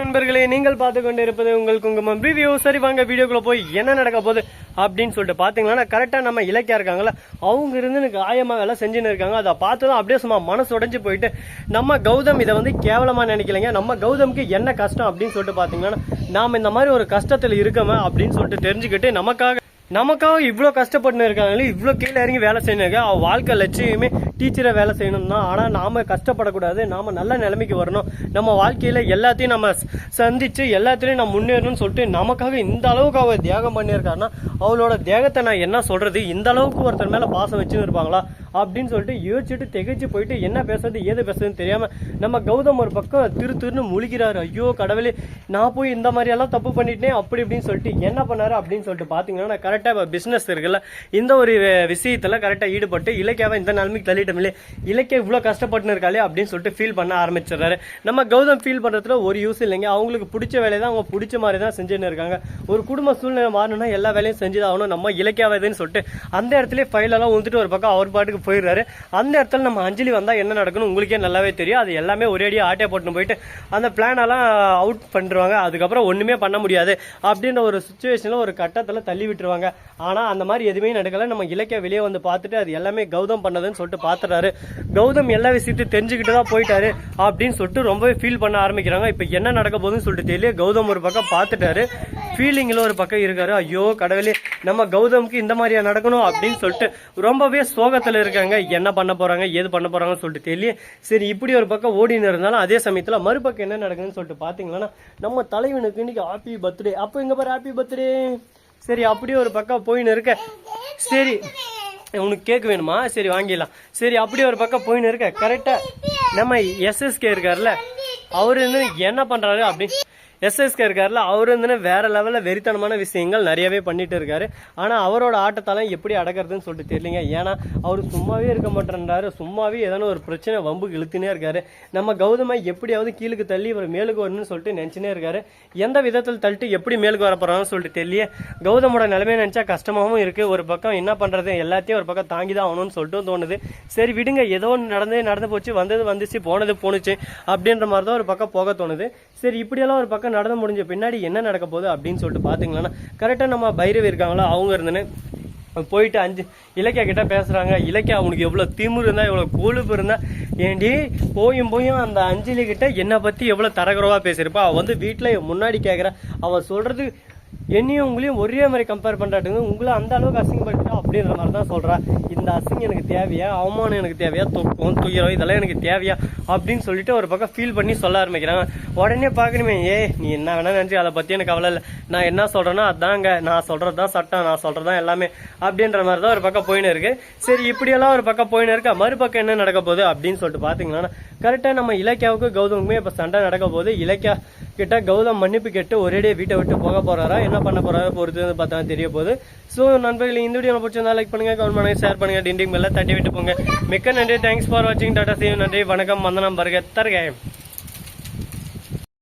நண்பர்களே நீங்கள் பார்த்து கொண்டு இருப்பது உங்கள் குங்குமம் ரிவ்யூ சரி வாங்க வீடியோக்குள்ள போய் என்ன நடக்க போகுது அப்படின்னு சொல்லிட்டு பாத்தீங்கன்னா கரெக்டா நம்ம இலக்கியா இருக்காங்களா அவங்க இருந்து எனக்கு ஆயமாக எல்லாம் செஞ்சுன்னு இருக்காங்க. அதை பார்த்து தான் அப்படியே சும்மா மனசு உடைஞ்சு போயிட்டு நம்ம கௌதம் இதை வந்து கேவலமா நினைக்கலைங்க. நம்ம கௌதமுக்கு என்ன கஷ்டம் அப்படின்னு சொல்லிட்டு பாத்தீங்கன்னா நாம இந்த மாதிரி ஒரு கஷ்டத்துல இருக்கோமா அப்படின்னு சொல்லிட்டு தெரிஞ்சுக்கிட்டு நமக்காக நமக்காக இவ்வளோ கஷ்டப்பட்டு இருக்காங்களே இவ்வளோ கீழே இறங்கி வேலை செய்யணுங்க. அவள் வாழ்க்கை லட்சியமே டீச்சரை வேலை செய்யணும் தான் ஆனால் நாம் கஷ்டப்படக்கூடாது. நாம் நல்ல நிலைமைக்கு வரணும். நம்ம வாழ்க்கையில் எல்லாத்தையும் நம்ம சந்தித்து எல்லாத்துலேயும் நம்ம முன்னேறணும்னு சொல்லிட்டு நமக்காக இந்த அளவுக்கு அவ தியாகம் பண்ணியிருக்காருன்னா அவளோட தியாகத்தை நான் என்ன சொல்கிறது இந்த அளவுக்கு ஒருத்தர் மேலே பாசம் வச்சுன்னு இருப்பாங்களா? அப்படின்னு சொல்லிட்டு யோசிச்சுட்டு திகைச்சு போயிட்டு என்ன பேசுறது ஏது பேசுறதுன்னு தெரியாமல் நம்ம கௌதம் ஒரு பக்கம் திரு திருன்னு முழிக்கிறாரு. ஐயோ கடவுளே நான் போய் இந்த மாதிரியெல்லாம் தப்பு பண்ணிட்டேன் அப்படி இப்படின்னு சொல்லிட்டு என்ன பண்ணாரு அப்படின்னு சொல்லிட்டு பார்த்தீங்கன்னா கரெக்டாக பிஸ்னஸ் இருக்குல்ல இந்த ஒரு விஷயத்தில் கரெக்டாக ஈடுபட்டு இலக்கியாவை இந்த நிலைமைக்கு தள்ளிட்டோம்லே இலக்கிய இவ்வளோ கஷ்டப்பட்டுன்னு இருக்காளே அப்படின்னு சொல்லிட்டு ஃபீல் பண்ண ஆரம்பிச்சிடுறாரு. நம்ம கௌதம் ஃபீல் பண்ணுறதுல ஒரு யூஸ் இல்லைங்க. அவங்களுக்கு பிடிச்ச வேலையை தான் அவங்க பிடிச்ச மாதிரி தான் செஞ்சுன்னு இருக்காங்க. ஒரு குடும்ப சூழ்நிலை மாறணும்னா எல்லா வேலையும் செஞ்சுதான் ஆகணும். நம்ம இலக்கியாவதுன்னு சொல்லிட்டு அந்த இடத்துல ஃபைலெல்லாம் வந்துட்டு ஒரு பக்கம் அவர் பாட்டுக்கு போயிடுறாரு. அந்த இடத்துல நம்ம அஞ்சலி வந்தால் என்ன நடக்கணும் உங்களுக்கே நல்லாவே தெரியும். அது எல்லாமே ஒரேடியாக ஆட்டே போட்டுன்னு போயிட்டு அந்த பிளானெல்லாம் அவுட் பண்ணிடுவாங்க அதுக்கப்புறம் ஒன்றுமே பண்ண முடியாது. அப்படின்ற ஒரு சுச்சுவேஷனில் ஒரு கட்டத்தில் தள்ளி விட்டுருவாங்க. ஆனால் அந்த மாதிரி எதுவுமே நடக்கலை. நம்ம இலக்கிய வெளியே வந்து பார்த்துட்டு அது எல்லாமே கௌதம் பண்ணதுன்னு சொல்லிட்டு பார்த்து பார்த்துறாரு கௌதம் எல்லா விஷயத்தையும் தெரிஞ்சுக்கிட்டு தான் போயிட்டாரு. அப்படின்னு சொல்லிட்டு ரொம்பவே ஃபீல் பண்ண ஆரம்பிக்கிறாங்க. இப்போ என்ன நடக்க போகுதுன்னு சொல்லிட்டு தெரியல கௌதம் ஒரு பக்கம் பார்த்துட்டாரு ஃபீலிங்கில் ஒரு பக்கம் இருக்காரு. ஐயோ கடவுளே நம்ம கௌதம்க்கு இந்த மாதிரியா நடக்கணும் அப்படின்னு சொல்லிட்டு ரொம்பவே சோகத்தில் இருக்காங்க. என்ன பண்ண போறாங்க ஏது பண்ண போறாங்கன்னு சொல்லிட்டு தெரியல சரி இப்படி ஒரு பக்கம் ஓடின்னு இருந்தாலும் அதே சமயத்தில் மறுபக்கம் என்ன நடக்குதுன்னு சொல்லிட்டு பார்த்தீங்கன்னா நம்ம தலைவனுக்கு இன்னைக்கு ஹாப்பி பர்த்டே அப்போ இங்க பாரு ஹாப்பி பர்த்டே சரி அப்படியே ஒரு பக்கம் போயின்னு இருக்க. சரி உனக்கு கேக் வேணுமா? சரி வாங்கிடலாம். சரி அப்படியே ஒரு பக்கம் போயின்னு இருக்க. கரெக்டா நம்ம எஸ்எஸ்கே இருக்கார்ல அவரு வந்து என்ன பண்றாரு அப்படின்னு எஸ்எஸ்கே இருக்கார்ல அவர் வந்து வேற லெவலில் வெறித்தனமான விஷயங்கள் நிறையவே பண்ணிட்டு இருக்காரு. ஆனால் அவரோட ஆட்டத்தாலும் எப்படி அடக்கிறதுன்னு சொல்லிட்டு தெரியலங்க. ஏன்னா அவர் சும்மாவே இருக்க மாட்டேன்றாரு. சும்மாவே ஏதோ ஒரு பிரச்சனை வம்புக்கு இழுத்துனே இருக்காரு. நம்ம கௌதமை எப்படியாவது கீழுக்கு தள்ளி இவர் மேலுக்கு வரணும்னு சொல்லிட்டு நினச்சினே இருக்காரு. எந்த விதத்தில் தள்ளிட்டு எப்படி மேலுக்கு வர சொல்லிட்டு தெரியல கௌதமோட நிலைமையை நினச்சா கஷ்டமாகவும் இருக்கு. ஒரு பக்கம் என்ன பண்ணுறது எல்லாத்தையும் ஒரு பக்கம் தாங்கி தான் ஆகணும்னு சொல்லிட்டு தோணுது. சரி விடுங்க. ஏதோ ஒன்று நடந்தே நடந்து போச்சு. வந்தது வந்துச்சு போனது போணுச்சு. அப்படின்ற மாதிரி தான் ஒரு பக்கம் போக தோணுது. சரி இப்படியெல்லாம் ஒரு பக்கம் நடந்து முடிஞ்ச பின்னாடி என்ன நடக்க போகுது அப்படின்னு சொல்லிட்டு பார்த்தீங்கன்னா கரெக்டாக நம்ம பைரவி இருக்காங்களோ? அவங்க இருந்துன்னு போயிட்டு அஞ்சு இலக்கியா கிட்ட பேசுறாங்க. இலக்கியா அவனுக்கு எவ்வளவு திமுரு இருந்தா எவ்வளவு கொழுப்பு இருந்தா ஏண்டி போயும் போயும் அந்த அஞ்சலி கிட்ட என்னை பத்தி எவ்வளவு தரகுறவா பேசியிருப்பா? அவள் வந்து வீட்டில் முன்னாடி கேட்குறா அவ சொல்றது என்னையும் உங்களையும் ஒரே மாதிரி கம்பேர் பண்ணுறாட்டுங்க உங்களை அந்த அளவுக்கு அசிங்கப்படுத்தா அப்படின்ற மாதிரி தான் சொல்கிறேன் இந்த அசிங்கம் எனக்கு தேவையா? அவமானம் எனக்கு தேவையா? தொக்கம் துயரம் இதெல்லாம் எனக்கு தேவையா? அப்படின்னு சொல்லிட்டு ஒரு பக்கம் ஃபீல் பண்ணி சொல்ல ஆரம்பிக்கிறாங்க. உடனே பார்க்கணுமே ஏ நீ என்ன வேணா நினச்சி அதை பற்றி எனக்கு கவலை இல்லை. நான் என்ன சொல்கிறேன்னா அதாங்க. நான் சொல்கிறது தான் சட்டம். நான் சொல்கிறது தான் எல்லாமே. அப்படின்ற மாதிரி தான் ஒரு பக்கம் போயின்னு இருக்குது சரி இப்படியெல்லாம் ஒரு பக்கம் போயின்னு இருக்கா. மறுபக்கம் என்ன நடக்க போகுது அப்படின்னு சொல்லிட்டு பார்த்தீங்கன்னா கரெக்டாக நம்ம இலக்கியாவுக்கு கௌதமுக்குமே இப்போ சண்டை நடக்க போகுது. இலக்கியா கிட்ட கௌதம் மன்னிப்பு கேட்டு ஒரேடியே வீட்டை விட்டு போக போகிறாரா என்ன பண்ண போறாரு பொறுத்து வந்து பார்த்தா தெரிய போகுது. ஸோ நண்பர்கள் இந்த வீடியோ பிடிச்சிருந்தா லைக் பண்ணுங்க கமெண்ட் பண்ணுங்க ஷேர் பண்ணுங்க டிண்டிங் மேல தட்டி விட்டு போங்க. மிக்க நன்றி. தேங்க்ஸ் ஃபார் வாட்சிங் டாடா சேவ் நன்றி. வணக்கம். வந்தனம். பருக தருகேன்